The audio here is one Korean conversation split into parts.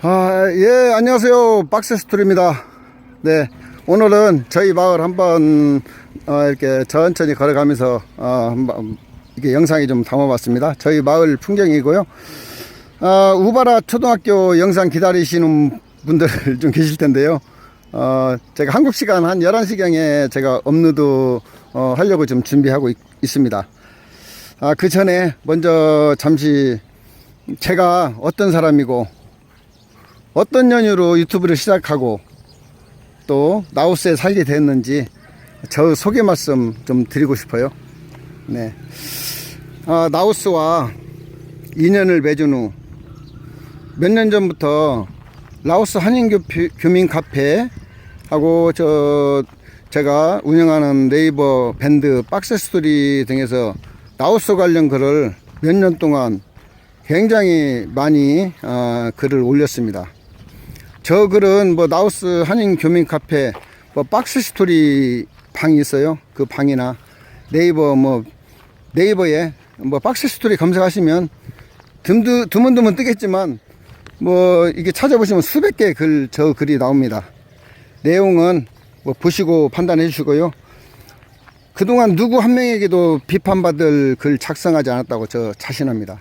아, 예, 안녕하세요. 박스스토리입니다. 네, 오늘은 저희 마을 한번 어, 이렇게 천천히 걸어가면서 어, 이게 영상이 좀 담아봤습니다. 저희 마을 풍경이고요. 어, 우바라 초등학교 영상 기다리시는 분들 좀 계실 텐데요. 어, 제가 한국 시간 한 11시경에 제가 업로드 어, 하려고 좀 준비하고 있, 있습니다. 아, 그 전에 먼저 잠시 제가 어떤 사람이고 어떤 연유로 유튜브를 시작하고 또 라오스에 살게 됐는지 저 소개 말씀 좀 드리고 싶어요. 네. 아, 라오스와 인연을 맺은 후 몇 년 전부터 라오스 한인 교민 카페 하고 저 제가 운영하는 네이버 밴드 박스 스토리 등에서 라오스 관련 글을 몇 년 동안 굉장히 많이 어, 글을 올렸습니다. 저 글은 뭐 라오스 한인 교민 카페 뭐 박스 스토리 방이 있어요. 그 방이나 네이버 뭐 네이버에 뭐 박스 스토리 검색하시면 듬드, 드문드문 뜨겠지만 뭐 이게 찾아보시면 수백 개 글 저 글이 나옵니다. 내용은 뭐 보시고 판단해 주시고요. 그동안 누구 한 명에게도 비판받을 글 작성하지 않았다고 저 자신합니다.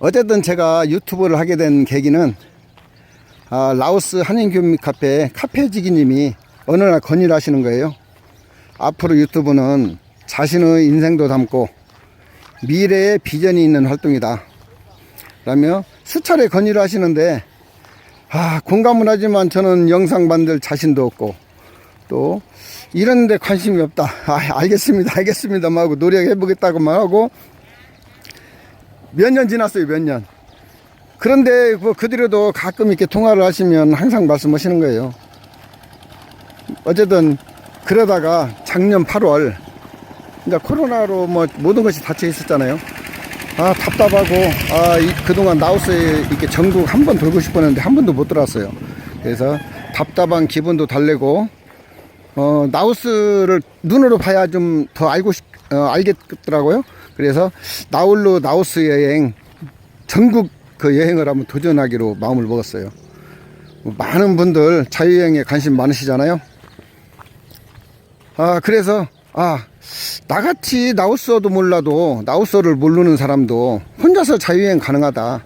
어쨌든 제가 유튜브를 하게 된 계기는 아, 라오스 한인교민 카페 카페지기님이 어느 날 건의를 하시는 거예요. 앞으로 유튜브는 자신의 인생도 담고 미래의 비전이 있는 활동이다. 라며 수차례 건의를 하시는데 아, 공감을 하지만 저는 영상 만들 자신도 없고 또 이런 데 관심이 없다. 아, 알겠습니다. 알겠습니다. 하고 노력해 보겠다고만 하고 몇 년 지났어요. 몇 년. 그런데 뭐 그들에도 가끔 이렇게 통화를 하시면 항상 말씀하시는 거예요. 어쨌든 그러다가 작년 8월 그러니까 코로나로 뭐 모든 것이 닫혀 있었잖아요. 아 답답하고 아 이, 그동안 라오스에 이렇게 전국 한 번 돌고 싶었는데 한 번도 못 들어왔어요. 그래서 답답한 기분도 달래고 어 라오스를 눈으로 봐야 좀 더 알고 싶, 어, 알겠더라고요. 그래서 나홀로 라오스 여행 전국 그 여행을 한번 도전하기로 마음을 먹었어요. 많은 분들 자유여행에 관심 많으시잖아요. 아, 그래서, 아, 나같이 나우스어도 몰라도 나우스어를 모르는 사람도 혼자서 자유여행 가능하다.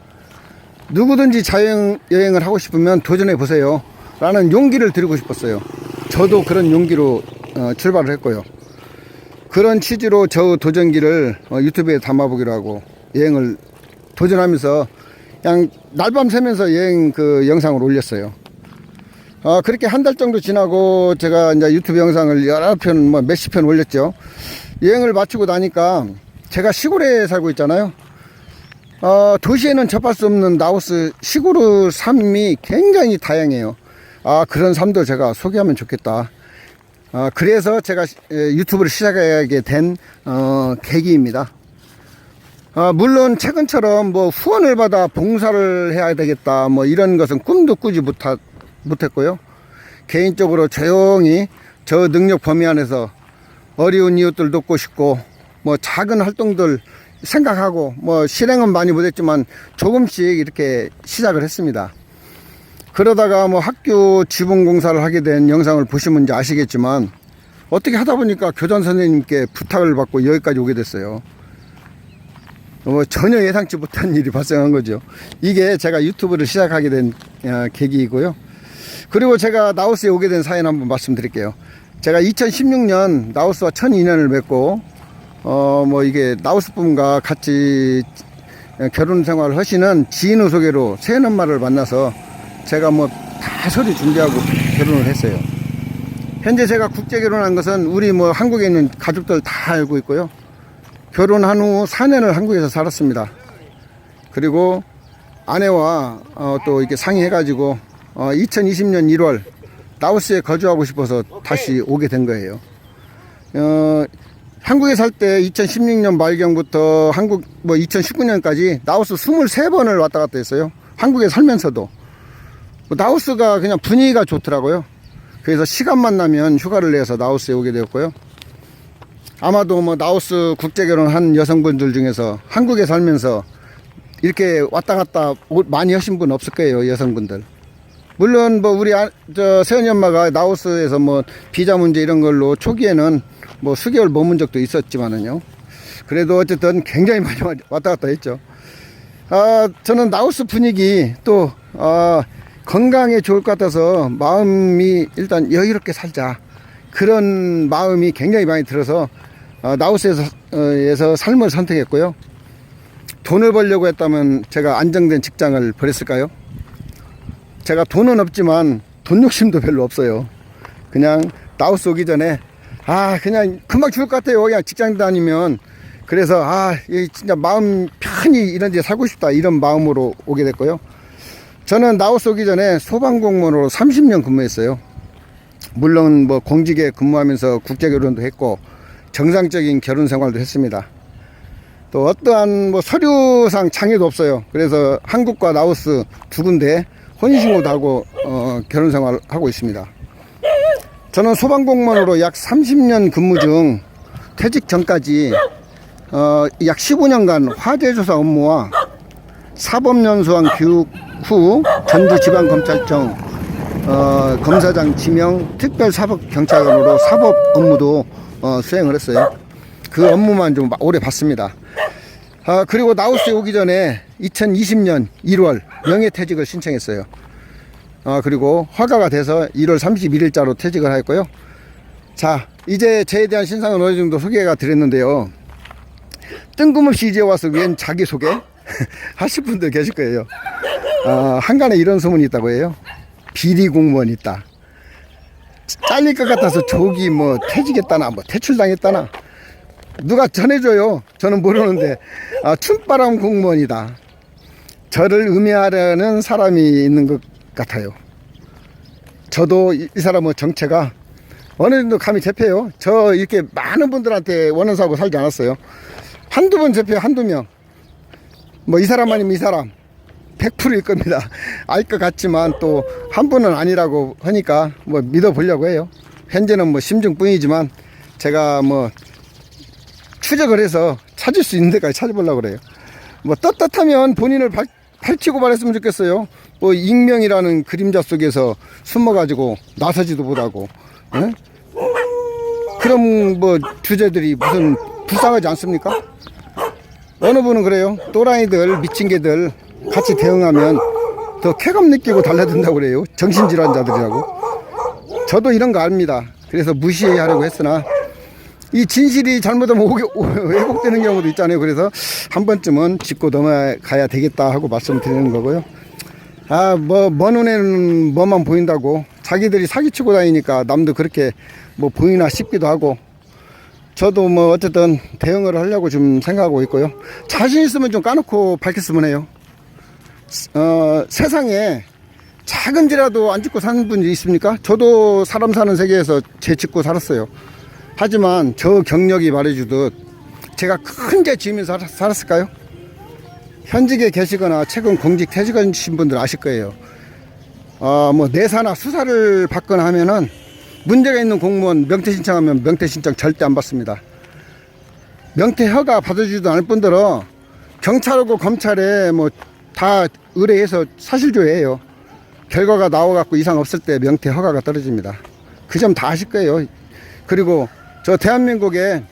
누구든지 자유여행을 하고 싶으면 도전해 보세요. 라는 용기를 드리고 싶었어요. 저도 그런 용기로 어, 출발을 했고요. 그런 취지로 저 도전기를 어, 유튜브에 담아보기로 하고 여행을 도전하면서 그냥 날밤 새면서 여행 그 영상을 올렸어요. 어, 그렇게 한 달 정도 지나고 제가 이제 유튜브 영상을 여러 편, 뭐 몇십 편 올렸죠. 여행을 마치고 나니까 제가 시골에 살고 있잖아요. 어, 도시에는 접할 수 없는 라오스 시골의 삶이 굉장히 다양해요. 아, 그런 삶도 제가 소개하면 좋겠다. 아, 그래서 제가 유튜브를 시작하게 된, 어, 계기입니다. 아, 물론 최근처럼 뭐 후원을 받아 봉사를 해야 되겠다 뭐 이런 것은 꿈도 꾸지 못하, 못했고요. 개인적으로 조용히 저 능력 범위 안에서 어려운 이웃들 돕고 싶고 뭐 작은 활동들 생각하고 뭐 실행은 많이 못했지만 조금씩 이렇게 시작을 했습니다. 그러다가 뭐 학교 지붕 공사를 하게 된 영상을 보시면 이제 아시겠지만 어떻게 하다 보니까 교장 선생님께 부탁을 받고 여기까지 오게 됐어요. 뭐 전혀 예상치 못한 일이 발생한 거죠. 이게 제가 유튜브를 시작하게 된 어, 계기이고요. 그리고 제가 라오스에 오게 된 사연 한번 말씀드릴게요. 제가 2016년 라오스와 천 인연을 맺고 어 뭐 이게 라오스 분과 같이 결혼 생활을 하시는 지인의 소개로 새엄마를 만나서 제가 뭐 다 서류 준비하고 결혼을 했어요. 현재 제가 국제 결혼한 것은 우리 뭐 한국에 있는 가족들 다 알고 있고요. 결혼한 후 4년을 한국에서 살았습니다. 그리고 아내와 어, 또 이렇게 상의해가지고 어, 2020년 1월 라오스에 거주하고 싶어서 다시 오게 된 거예요. 어, 한국에 살 때 2016년 말경부터 한국 뭐 2019년까지 라오스 23번을 왔다 갔다 했어요. 한국에 살면서도. 뭐 라오스가 그냥 분위기가 좋더라고요. 그래서 시간만 나면 휴가를 내서 라오스에 오게 되었고요. 아마도 뭐 라오스 국제 결혼한 여성분들 중에서 한국에 살면서 이렇게 왔다 갔다 오- 많이 하신 분 없을 거예요 여성분들. 물론 뭐 우리 아, 저 세연이 엄마가 나우스에서 뭐 비자 문제 이런 걸로 초기에는 뭐 수개월 머문 적도 있었지만은요. 그래도 어쨌든 굉장히 많이 와- 왔다 갔다 했죠. 아 저는 나우스 분위기 또 아, 건강에 좋을 것 같아서 마음이 일단 여유롭게 살자 그런 마음이 굉장히 많이 들어서 어, 나우스에서 어, 에서 삶을 선택했고요. 돈을 벌려고 했다면 제가 안정된 직장을 버렸을까요? 제가 돈은 없지만 돈 욕심도 별로 없어요. 그냥 나우스 오기 전에 아 그냥 금방 죽을 것 같아요. 그냥 직장 다니면 그래서 아이 진짜 마음 편히 이런 데 살고 싶다 이런 마음으로 오게 됐고요. 저는 나우스 오기 전에 소방공무원으로 30년 근무했어요. 물론 뭐 공직에 근무하면서 국제 결혼도 했고 정상적인 결혼 생활도 했습니다. 또 어떠한 뭐 서류상 장애도 없어요. 그래서 한국과 라오스 두 군데 혼인신고도 하고 어, 결혼 생활을 하고 있습니다. 저는 소방공무원으로 약 30년 근무 중 퇴직 전까지 어, 약 15년간 화재조사 업무와 사법연수원 교육 후 전주지방검찰청 어, 검사장 지명 특별사법경찰관으로 사법 업무도 어, 수행을 했어요. 그 업무만 좀 오래 봤습니다. 아, 그리고 나우스에 오기 전에 2020년 1월 명예퇴직을 신청했어요. 아, 그리고 허가가 돼서 1월 31일자로 퇴직을 했고요. 자, 이제 저에 대한 신상은 어느 정도 소개가 드렸는데요. 뜬금없이 이제 와서 웬 자기소개? 하실 분들 계실 거예요. 아, 한간에 이런 소문이 있다고 해요. 비리 공무원 있다. 잘릴 것 같아서 조기 뭐 퇴직했다나 뭐 퇴출당했다나 누가 전해줘요. 저는 모르는데 아, 춤바람 공무원이다. 저를 음해하려는 사람이 있는 것 같아요. 저도 이, 이 사람의 정체가 어느 정도 감이 잡혀요. 저 이렇게 많은 분들한테 원한사고 살지 않았어요. 한두 번 잡혀요. 한두 명. 뭐 이 사람 아니면 이 사람. 100%일 겁니다. 알 것 같지만 또한 분은 아니라고 하니까 뭐 믿어보려고 해요. 현재는 뭐 심증뿐이지만 제가 뭐 추적을 해서 찾을 수 있는 데까지 찾아보려고 그래요. 뭐 떳떳하면 본인을 밝, 밝히고 말했으면 좋겠어요. 뭐 익명이라는 그림자 속에서 숨어가지고 나서지도 못하고. 예? 그럼 뭐 주제들이 무슨 불쌍하지 않습니까? 어느 분은 그래요. 또라이들, 미친 개들 같이 대응하면 더 쾌감 느끼고 달라든다고 그래요. 정신질환자들이라고. 저도 이런 거 압니다. 그래서 무시하려고 했으나 이 진실이 잘못하면 왜곡되는 경우도 있잖아요. 그래서 한 번쯤은 짚고 넘어가야 되겠다 하고 말씀을 드리는 거고요. 아, 뭐, 먼 눈에는 뭐만 보인다고 자기들이 사기치고 다니니까 남도 그렇게 뭐 보이나 싶기도 하고 저도 뭐 어쨌든 대응을 하려고 좀 생각하고 있고요. 자신 있으면 좀 까놓고 밝혔으면 해요. 어, 세상에 작은 지라도 안 짓고 사는 분이 있습니까? 저도 사람 사는 세계에서 재 짓고 살았어요. 하지만 저 경력이 말해주듯 제가 큰재 지으면서 살- 살았을까요? 현직에 계시거나 최근 공직 퇴직하신 분들 아실 거예요. 어, 뭐 내사나 수사를 받거나 하면은 문제가 있는 공무원 명퇴 신청하면 명퇴 신청 절대 안 받습니다. 명퇴 허가 받아주지도 않을 뿐더러 경찰하고 검찰에 뭐 다 의뢰해서 사실조회해요. 결과가 나와갖고 이상 없을 때 명퇴 허가가 떨어집니다. 그 점 다 아실 거예요. 그리고 저 대한민국에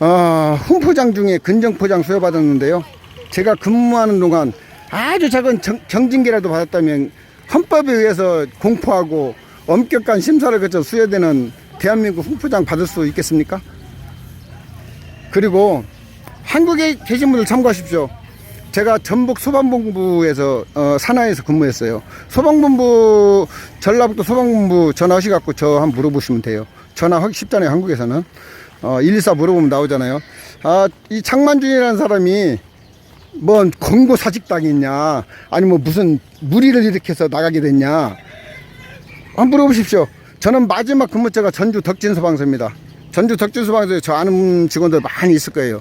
어, 훈포장 중에 근정포장 수여받았는데요. 제가 근무하는 동안 아주 작은 정, 경징계라도 받았다면 헌법에 의해서 공포하고 엄격한 심사를 거쳐 수여되는 대한민국 훈포장 받을 수 있겠습니까? 그리고 한국에 계신 분들 참고하십시오. 제가 전북 소방본부에서 어, 산하에서 근무했어요. 소방본부 전라북도 소방본부 전화하시 갖고 저 한번 물어보시면 돼요. 전화하기 쉽잖아요. 한국에서는 어, 114 물어보면 나오잖아요. 아, 이 장만준이라는 사람이 뭐 권고 사직 당했냐, 아니면 뭐 무슨 무리를 일으켜서 나가게 됐냐, 한번 물어보십시오. 저는 마지막 근무처가 전주 덕진소방서입니다. 전주 덕진소방서에 저 아는 직원들 많이 있을 거예요.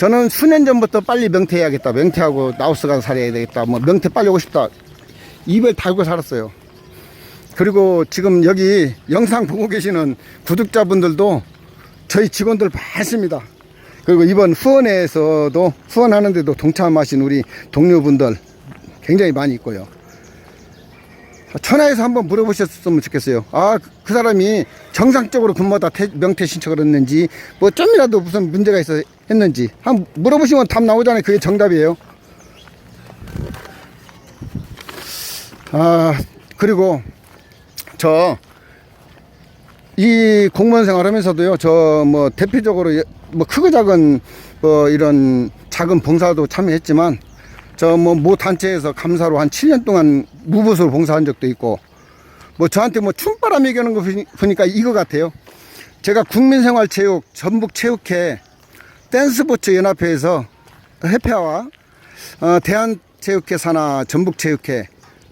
저는 수년 전부터 빨리 명퇴해야겠다. 명퇴하고 나우스 가서 살아야 되겠다. 뭐 명퇴 빨리 오고 싶다. 입을 달고 살았어요. 그리고 지금 여기 영상 보고 계시는 구독자분들도 저희 직원들 많습니다. 그리고 이번 후원에서도 후원하는데도 동참하신 우리 동료분들 굉장히 많이 있고요. 천하에서 한번 물어보셨으면 좋겠어요. 아, 그 사람이 정상적으로 근무하다 태- 명퇴 신청을 했는지, 뭐 좀이라도 무슨 문제가 있어 했는지, 한번 물어보시면 답 나오잖아요. 그게 정답이에요. 아, 그리고 저, 이 공무원 생활 하면서도요, 저 뭐 대표적으로 예- 뭐 크고 작은 뭐 이런 작은 봉사도 참여했지만, 저 뭐 모 단체에서 감사로 한 7년 동안 무보수로 봉사한 적도 있고, 뭐 저한테 뭐 춤바람 얘기하는 거 보니- 보니까 이거 같아요. 제가 국민생활체육 전북체육회 댄스포츠 연합회에서 협회와 어, 대한체육회 산하 전북체육회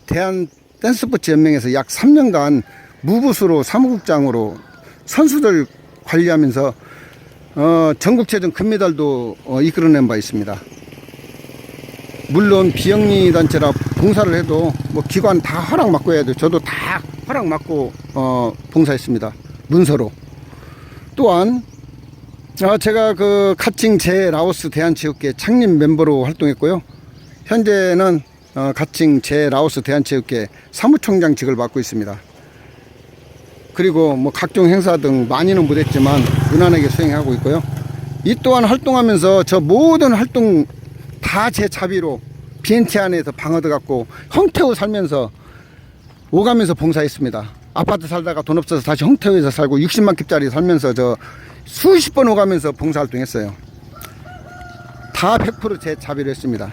대한 댄스포츠 연맹에서 약 3년간 무부수로 사무국장으로 선수들 관리하면서 어, 전국체전 금메달도 어, 이끌어낸 바 있습니다. 물론 비영리 단체라 봉사를 해도 뭐 기관 다 허락 받고 해야 돼요. 저도 다 허락 받고 어, 봉사했습니다. 문서로. 또한 아, 제가 그 카칭 제 라오스 대한체육회 창립 멤버로 활동했고요. 현재는 어, 가칭 제 라오스 대한체육회 사무총장직을 맡고 있습니다. 그리고 뭐 각종 행사 등 많이는 못했지만 무난하게 수행하고 있고요. 이 또한 활동하면서 저 모든 활동 다 제 자비로 BNT 안에서 방 얻어갖고 형태호 살면서 오가면서 봉사했습니다. 아파트 살다가 돈 없어서 다시 홍태호에서 살고 60만 킵짜리 살면서 저 수십 번 오가면서 봉사활동했어요. 다 100%제 자비로 했습니다.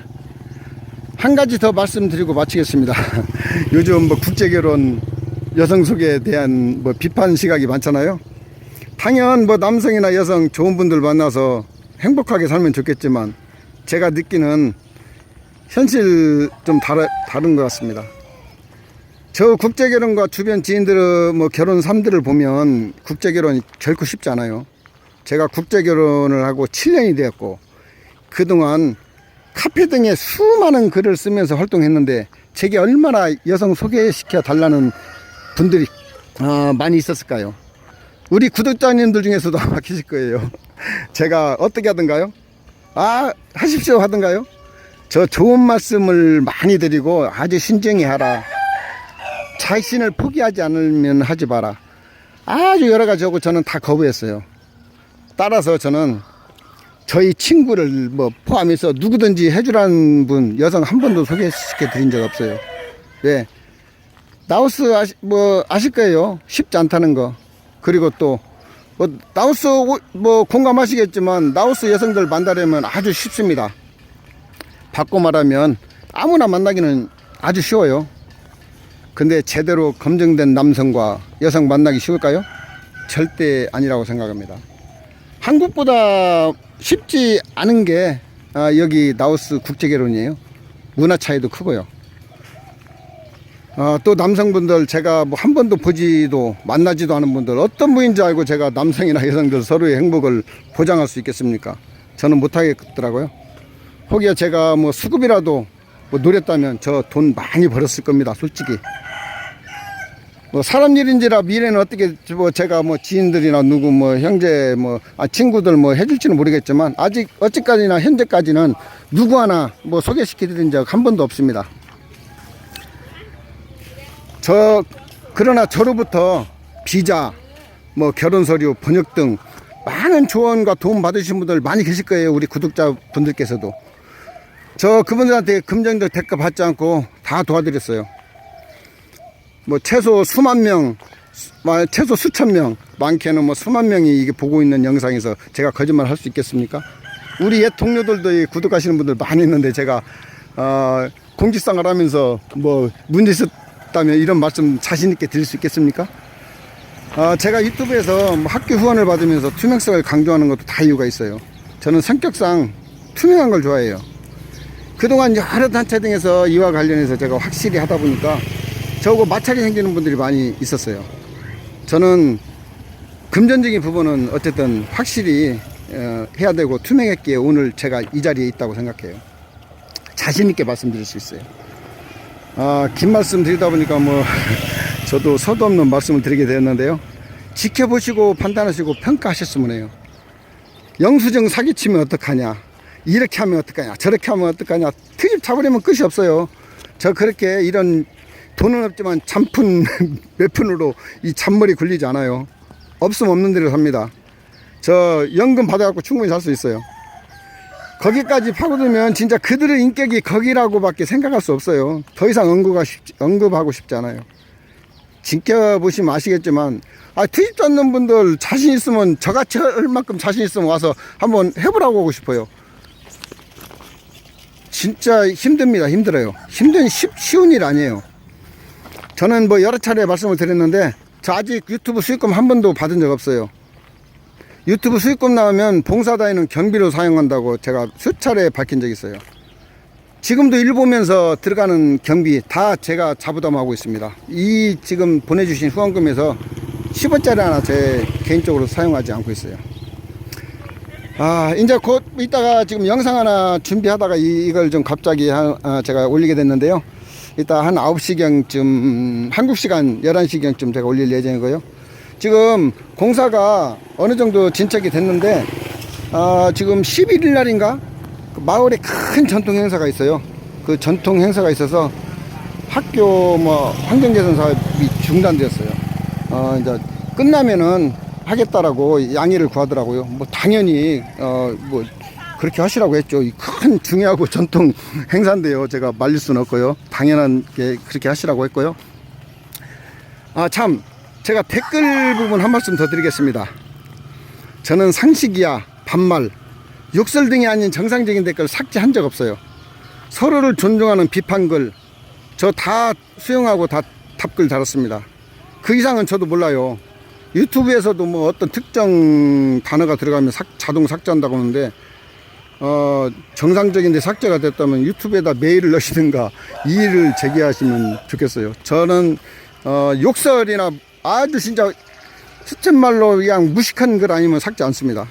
한 가지 더 말씀드리고 마치겠습니다. 요즘 뭐 국제결혼 여성 속에 대한 뭐 비판 시각이 많잖아요. 당연 뭐 남성이나 여성 좋은 분들 만나서 행복하게 살면 좋겠지만 제가 느끼는 현실 좀 다르, 다른 것 같습니다. 저 국제결혼과 주변 지인들의 뭐 결혼 삶들을 보면 국제결혼이 결코 쉽지 않아요. 제가 국제결혼을 하고 7년이 되었고 그동안 카페 등에 수많은 글을 쓰면서 활동했는데 제게 얼마나 여성 소개시켜 달라는 분들이 어, 많이 있었을까요? 우리 구독자님들 중에서도 아마 계실 거예요. 제가 어떻게 하던가요? 아, 하십시오 하던가요? 저 좋은 말씀을 많이 드리고 아주 신중히 하라. 자신을 포기하지 않으면 하지 마라. 아주 여러 가지 하고 저는 다 거부했어요. 따라서 저는 저희 친구를 뭐 포함해서 누구든지 해주라는 분 여성 한 번도 소개시켜 드린 적 없어요. 왜? 나우스 아시, 뭐 아실 거예요. 쉽지 않다는 거. 그리고 또 뭐 나우스 오- 뭐 공감하시겠지만 나우스 여성들 만나려면 아주 쉽습니다. 바꿔 말하면 아무나 만나기는 아주 쉬워요. 근데 제대로 검증된 남성과 여성 만나기 쉬울까요? 절대 아니라고 생각합니다. 한국보다 쉽지 않은 게 아, 여기 나우스 국제결혼이에요. 문화 차이도 크고요. 아, 또 남성분들 제가 뭐 한 번도 보지도 만나지도 않은 분들 어떤 분인지 알고 제가 남성이나 여성들 서로의 행복을 보장할 수 있겠습니까? 저는 못하겠더라고요. 혹여 제가 뭐 수급이라도 뭐 노렸다면 저 돈 많이 벌었을 겁니다. 솔직히. 뭐 사람 일인지라 미래는 어떻게 뭐 제가 뭐 지인들이나 누구 뭐 형제 뭐 아, 친구들 뭐 해줄지는 모르겠지만 아직 어찌까지나 현재까지는 누구 하나 뭐 소개시켜 드린 적 한 번도 없습니다. 저 그러나 저로부터 비자 뭐 결혼 서류 번역 등 많은 조언과 도움 받으신 분들 많이 계실 거예요 우리 구독자 분들께서도. 저 그분들한테 금전적 대가 받지 않고 다 도와드렸어요. 뭐 최소 수만 명 수- 뭐 최소 수천 명 많게는 뭐 수만 명이 이게 보고 있는 영상에서 제가 거짓말 할 수 있겠습니까? 우리 옛 동료들도 이 구독하시는 분들 많이 있는데 제가 어, 공직생활 하면서 뭐 문제 있었 다면 이런 말씀 자신 있게 드릴 수 있겠습니까? 아, 제가 유튜브에서 뭐 학교 후원을 받으면서 투명성을 강조하는 것도 다 이유가 있어요. 저는 성격상 투명한 걸 좋아해요. 그동안 여러 단체 등에서 이와 관련해서 제가 확실히 하다 보니까 저하고 마찰이 생기는 분들이 많이 있었어요. 저는 금전적인 부분은 어쨌든 확실히 어, 해야 되고 투명했기에 오늘 제가 이 자리에 있다고 생각해요. 자신 있게 말씀드릴 수 있어요. 아, 긴 말씀 드리다 보니까 뭐 저도 서도 없는 말씀을 드리게 되었는데요. 지켜보시고 판단하시고 평가하셨으면 해요. 영수증 사기치면 어떡하냐. 이렇게 하면 어떡하냐. 저렇게 하면 어떡하냐. 트집 잡으려면 끝이 없어요. 저 그렇게 이런 돈은 없지만 잔푼 몇 푼으로 이 잔머리 굴리지 않아요. 없으면 없는 대로 삽니다. 저 연금 받아갖고 충분히 살 수 있어요. 거기까지 파고들면 진짜 그들의 인격이 거기라고밖에 생각할 수 없어요. 더 이상 언급하 싶, 언급하고 싶지 않아요. 지켜보시면 아시겠지만, 아, 투입 잡는 분들 자신 있으면 저같이 할 만큼 자신 있으면 와서 한번 해보라고 하고 싶어요. 진짜 힘듭니다. 힘들어요. 힘든 쉽, 쉬운 일 아니에요. 저는 뭐 여러 차례 말씀을 드렸는데, 저 아직 유튜브 수익금 한 번도 받은 적 없어요. 유튜브 수익금 나오면 봉사단위는 경비로 사용한다고 제가 수차례 밝힌 적이 있어요. 지금도 일 보면서 들어가는 경비 다 제가 자부담하고 있습니다. 이 지금 보내주신 후원금에서 10원짜리 하나 제 개인적으로 사용하지 않고 있어요. 아, 이제 곧 이따가 지금 영상 하나 준비하다가 이, 이걸 좀 갑자기 한, 아, 제가 올리게 됐는데요. 이따 한 9시경쯤, 한국 시간 11시경쯤 제가 올릴 예정이고요. 지금 공사가 어느 정도 진척이 됐는데, 아, 지금 11일 날인가? 그 마을에 큰 전통 행사가 있어요. 그 전통 행사가 있어서 학교 뭐 환경 개선 사업이 중단되었어요. 어, 이제 끝나면은 하겠다라고 양해를 구하더라고요. 뭐 당연히 어뭐 그렇게 하시라고 했죠. 이 큰 중요하고 전통 행사인데요. 제가 말릴 수는 없고요. 당연한 게 그렇게 하시라고 했고요. 아 참 제가 댓글 부분 한 말씀 더 드리겠습니다. 저는 상식이야 반말 욕설 등이 아닌 정상적인 댓글 삭제한 적 없어요. 서로를 존중하는 비판글 저 다 수용하고 다 답글 달았습니다. 그 이상은 저도 몰라요. 유튜브에서도 뭐 어떤 특정 단어가 들어가면 삭- 자동 삭제한다고 하는데 어, 정상적인데 삭제가 됐다면 유튜브에다 메일을 넣으시든가 이의를 제기하시면 좋겠어요. 저는 어, 욕설이나 아주 진짜 수천말로 그냥 무식한 글 아니면 삭제 않습니다.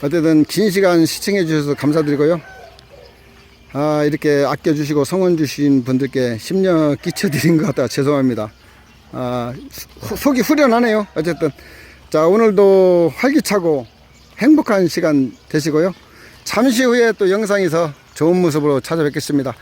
어쨌든 긴 시간 시청해 주셔서 감사드리고요. 아, 이렇게 아껴주시고 성원 주신 분들께 심려 끼쳐드린 것 같아 죄송합니다. 아, 소- 속이 후련하네요. 어쨌든. 자, 오늘도 활기차고 행복한 시간 되시고요. 잠시 후에 또 영상에서 좋은 모습으로 찾아뵙겠습니다.